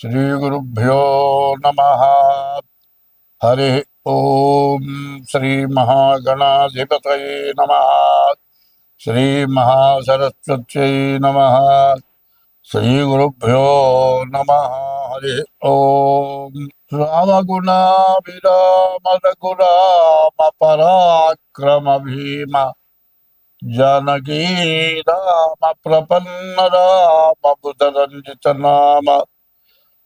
श्रीगुरुभ्यो नमः हरि ॐ श्रीमहागणाधिपतये नमः। नम नमः। श्रीगुरुभ्यो नमः। हरि ॐ पराक्रम भीम जानकी राम प्रपन्न राम बुधरञ्जित नाम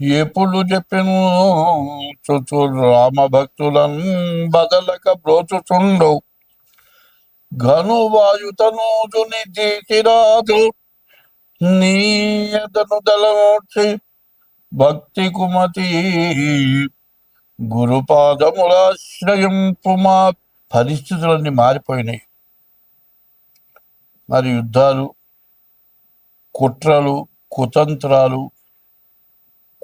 ఎప్పుడు చెప్పిను చుచు రామ భక్తులను బదలక బ్రోచుచుండు. ఘను వాయుతనూజుని తీసిరాదు నీయదను దళమూర్చి భక్తి కుమతి గురుపాదములాశ్రయింపు మా పరిస్థితులన్నీ మారిపోయినాయి. మరి యుద్ధాలు కుట్రలు కుతంత్రాలు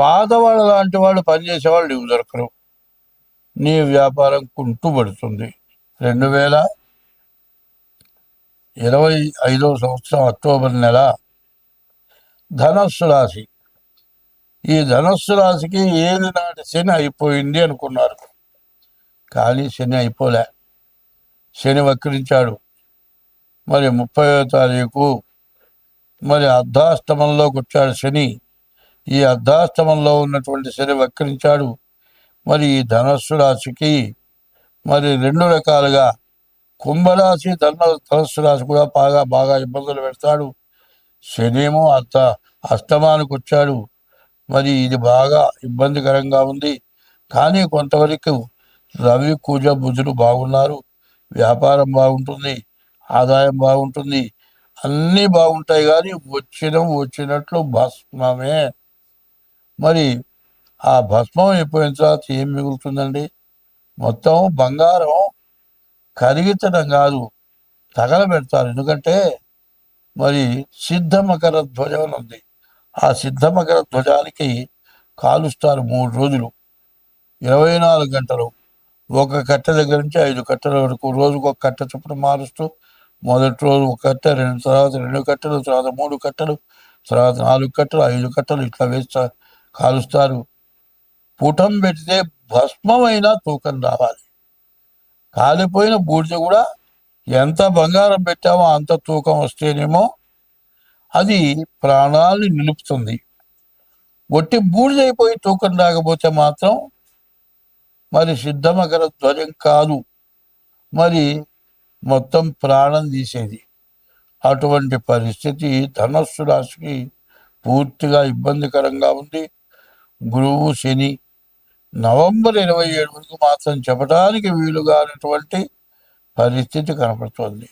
పాతవాళ్ళ లాంటి వాళ్ళు పనిచేసేవాళ్ళు నీకు దొరకరు. నీ వ్యాపారం కుంటుపడుతుంది. రెండు వేల ఇరవై ఐదవ సంవత్సరం అక్టోబర్ నెల ధనస్సు రాశి. ఈ ధనస్సు రాశికి ఏది నాటి శని అయిపోయింది అనుకున్నారు. కానీ శని అయిపోలే. శని వక్రించాడు. మరి ముప్పై తారీఖు మరి అర్ధాష్టమంలోకి వచ్చాడు శని. ఈ అర్ధాష్టమంలో ఉన్నటువంటి శని వక్రించాడు. మరి ఈ ధనస్సు రాశికి మరి రెండు రకాలుగా కుంభరాశి ధన ధనస్సు రాశి కూడా బాగా బాగా ఇబ్బందులు పెడతాడు. శనేమో అత్త అష్టమానికి వచ్చాడు. మరి ఇది బాగా ఇబ్బందికరంగా ఉంది. కానీ కొంతవరకు రవి కూజ బుజులు బాగున్నారు. వ్యాపారం బాగుంటుంది. ఆదాయం బాగుంటుంది. అన్నీ బాగుంటాయి కానీ వచ్చిన వచ్చినట్లు భస్మమే. మరి ఆ భస్మం అయిపోయిన తర్వాత ఏం మిగులుతుందండి? మొత్తం బంగారం కరిగించడం కాదు తగలబెడతారు. ఎందుకంటే మరి సిద్ధ మకర ధ్వజం అని ఉంది. ఆ సిద్ధ మకర ధ్వజానికి కాలుస్తారు మూడు రోజులు. ఇరవై నాలుగు గంటలు. ఒక కట్ట దగ్గర నుంచి ఐదు కట్టల వరకు రోజుకు ఒక కట్ట చొప్పున మారుస్తూ మొదటి రోజు ఒక కట్ట రెండు తర్వాత రెండు కట్టలు తర్వాత మూడు కట్టలు తర్వాత నాలుగు కట్టలు ఐదు కట్టలు ఇట్లా వేస్తారు. కాలుస్తారు. పుటం పెడితే భస్మమైన తూకం రావాలి. కాలిపోయిన బూడిద కూడా ఎంత బంగారం పెట్టామో అంత తూకం వస్తేనేమో అది ప్రాణాలను నిలుపుతుంది. ఒట్టి బూడిదైపోయి తూకం రాకపోతే మాత్రం మరి సిద్ధమకర ధ్వజం కాదు. మరి మొత్తం ప్రాణం తీసేది. అటువంటి పరిస్థితి ధనస్సు రాశికి పూర్తిగా ఇబ్బందికరంగా ఉంది. గురువు శని నవంబర్ ఇరవై ఏడు వరకు మాత్రం చెప్పడానికి వీలుగానటువంటి పరిస్థితి కనపడుతోంది.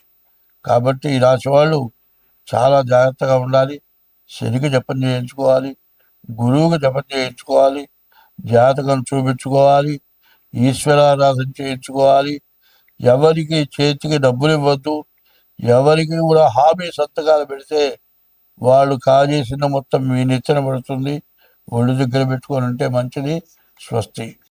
కాబట్టి ఈ రాశి వాళ్ళు చాలా జాగ్రత్తగా ఉండాలి. శనికి జపం చేయించుకోవాలి. గురువుకి జపం చేయించుకోవాలి. జాతకం చూపించుకోవాలి. ఈశ్వరారాధన చేయించుకోవాలి. ఎవరికి చేతికి డబ్బులు ఇవ్వద్దు. ఎవరికి కూడా హామీ సంతకాలు పెడితే వాళ్ళు కాజేసిన మొత్తం మీ నెత్తిన పడుతుంది. ఒళ్ళు దగ్గర పెట్టుకొని ఉంటే మంచిది స్వస్తి.